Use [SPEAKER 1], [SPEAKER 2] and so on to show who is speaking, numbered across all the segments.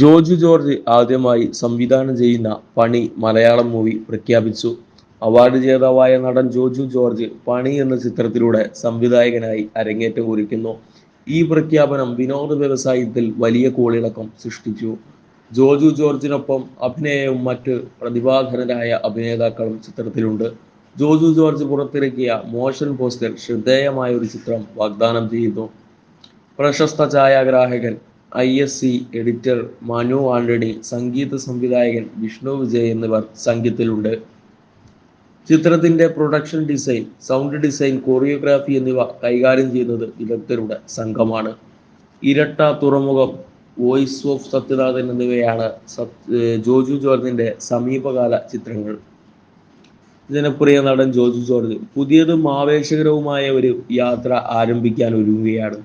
[SPEAKER 1] Joju George ആദ്യമായി സംവിധാനം ചെയ്യുന്ന പണി മലയാളം മൂവി പ്രഖ്യാപിച്ചു. അവാർഡ് ജേതാവായ നടൻ ജോജു ജോർജ് പണി എന്ന ചിത്രത്തിലൂടെ സംവിധായകനായി അരങ്ങേറ്റം കുറിക്കുന്നു. ഈ പ്രഖ്യാപനം വിനോദ വ്യവസായത്തിൽ വലിയ കോളിളക്കം സൃഷ്ടിച്ചു. ജോജു ജോർജിനൊപ്പം അഭിനയവും മറ്റ് പ്രതിഭാധനരായ അഭിനേതാക്കളും ചിത്രത്തിലുണ്ട്. ജോജു ജോർജ് പുറത്തിറക്കിയ മോഷൻ പോസ്റ്റർ ശ്രദ്ധേയമായ ഒരു ചിത്രം വാഗ്ദാനം ചെയ്യുന്നു. പ്രശസ്ത ഛായാഗ്രാഹകൻ I S C editor Manu Antony സംഗീത സംവിധായകൻ വിഷ്ണു വിജയ് എന്നിവർ സംഘത്തിലുണ്ട്. ചിത്രത്തിന്റെ production design sound design choreography എന്നിവ കൈകാര്യം ചെയ്യുന്നത് വിദഗ്ധരുടെ സംഘമാണ്. ഇരട്ട തുറമുഖം വോയിസ് ഓഫ് സത്യനാഥൻ എന്നിവയാണ് ജോജു ജോർജിന്റെ സമീപകാല ചിത്രങ്ങൾ. ജനപ്രിയ നടൻ ജോജു ജോർജ് പുതിയതും ആവേശകരവുമായ ഒരു യാത്ര ആരംഭിക്കാൻ ഒരുങ്ങുകയാണ്.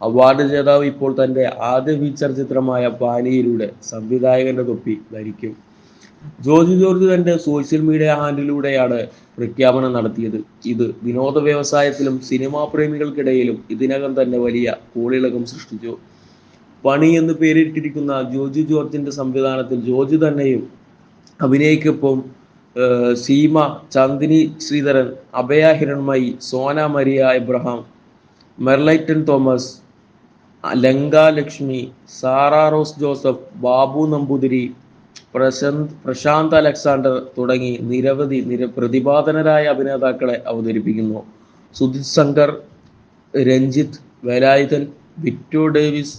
[SPEAKER 1] അവാർഡ് ജേതാവ് ഇപ്പോൾ തന്റെ ആദ്യ ഫീച്ചർ ചിത്രമായ പാനിയിലൂടെ സംവിധായകന്റെ തൊപ്പി ധരിക്കും. ജോജു ജോർജ് തന്റെ സോഷ്യൽ മീഡിയ ഹാൻഡിലൂടെയാണ് പ്രഖ്യാപനം നടത്തിയത്. ഇത് വിനോദ വ്യവസായത്തിലും സിനിമാ പ്രേമികൾക്കിടയിലും ഇതിനകം തന്നെ വലിയ കോളിളക്കം സൃഷ്ടിച്ചു. പണി എന്ന് പേരിട്ടിരിക്കുന്ന ജോജു ജോർജിന്റെ സംവിധാനത്തിൽ ജോർജ് തന്നെയും അഭിനയിക്കൊപ്പം Seema Chandini Sreedharan Abhaya Hiranmayi Sona Maria Abraham മെർലൈറ്റൻ Thomas Lanka Lakshmi Sara Rose Joseph Babu Namboothiri Prashanth Prashanth Alexander തുടങ്ങി നിരവധി നിര പ്രതിപാദനരായ അഭിനേതാക്കളെ അവതരിപ്പിക്കുന്നു. Sudhith Shankar Ranjith Velayudhan വിറ്റോ Davis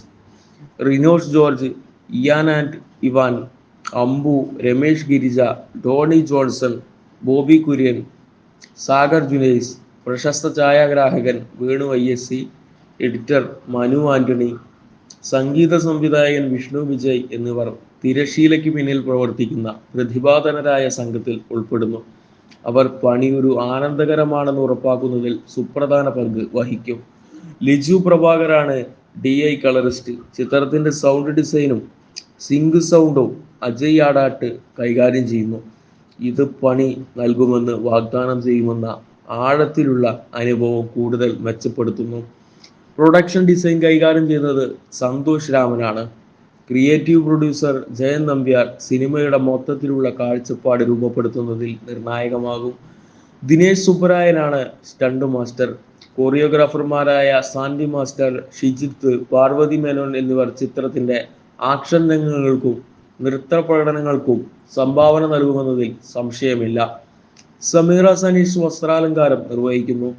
[SPEAKER 1] Rinosh George Ian and Ivan Ambu Ramesh Girija Doni Johnson Bobby Kurian Sagar Junaiz പ്രശസ്ത ഛായാഗ്രാഹകൻ Venu I S C editor Manu Antony സംഗീത സംവിധായകൻ വിഷ്ണു വിജയ് എന്നിവർ തിരശീലയ്ക്ക് പിന്നിൽ പ്രവർത്തിക്കുന്ന പ്രതിഭാധനരായ സംഘത്തിൽ ഉൾപ്പെടുന്നു. അവർ പണി ഒരു ആനന്ദകരമാണെന്ന് ഉറപ്പാക്കുന്നതിൽ സുപ്രധാന പങ്ക് വഹിക്കും. ലിജു പ്രഭാകറാണ് ഡി ഐ കളറിസ്റ്റ്. ചിത്രത്തിന്റെ സൗണ്ട് ഡിസൈനും സിങ്ക് സൗണ്ടും അജയ് ആടാട്ട് കൈകാര്യം ചെയ്യുന്നു. ഇത് പണി നൽകുമെന്ന് വാഗ്ദാനം ചെയ്യുമെന്ന ആഴത്തിലുള്ള അനുഭവം കൂടുതൽ മെച്ചപ്പെടുത്തുന്നു. പ്രൊഡക്ഷൻ ഡിസൈൻ കൈകാര്യം ചെയ്യുന്നത് സന്തോഷ് രാമനാണ്. ക്രിയേറ്റീവ് പ്രൊഡ്യൂസർ ജയൻ നമ്പ്യാർ സിനിമയുടെ മൊത്തത്തിലുള്ള കാഴ്ചപ്പാട് രൂപപ്പെടുത്തുന്നതിൽ നിർണായകമാകും. ദിനേശ് സുബ്രായനാണ് സ്റ്റണ്ട് മാസ്റ്റർ കൊറിയോഗ്രാഫർമാരായ സാൻഡി മാസ്റ്റർ ഷിജിത്ത് പാർവതി മേനോൻ എന്നിവർ ചിത്രത്തിന്റെ ആക്ഷൻ രംഗങ്ങൾക്കും നൃത്ത പ്രകടനങ്ങൾക്കും സംഭാവന നൽകുമെന്നതിൽ സംശയമില്ല. സമീറ സനീഷ് വസ്ത്രാലങ്കാരം നിർവഹിക്കുന്നു.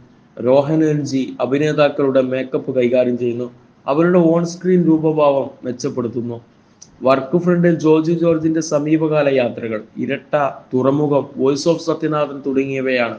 [SPEAKER 1] രോഹൻ എൻ ജി അഭിനേതാക്കളുടെ മേക്കപ്പ് കൈകാര്യം ചെയ്യുന്നു. അവരുടെ ഓൺ സ്ക്രീൻ രൂപഭാവം മെച്ചപ്പെടുത്തുന്നു. വർക്ക് ഫ്രണ്ടിൽ ജോർജി ജോർജിന്റെ സമീപകാല യാത്രകൾ ഇരട്ട തുറമുഖം വോയിസ് ഓഫ് സത്യനാഥൻ തുടങ്ങിയവയാണ്.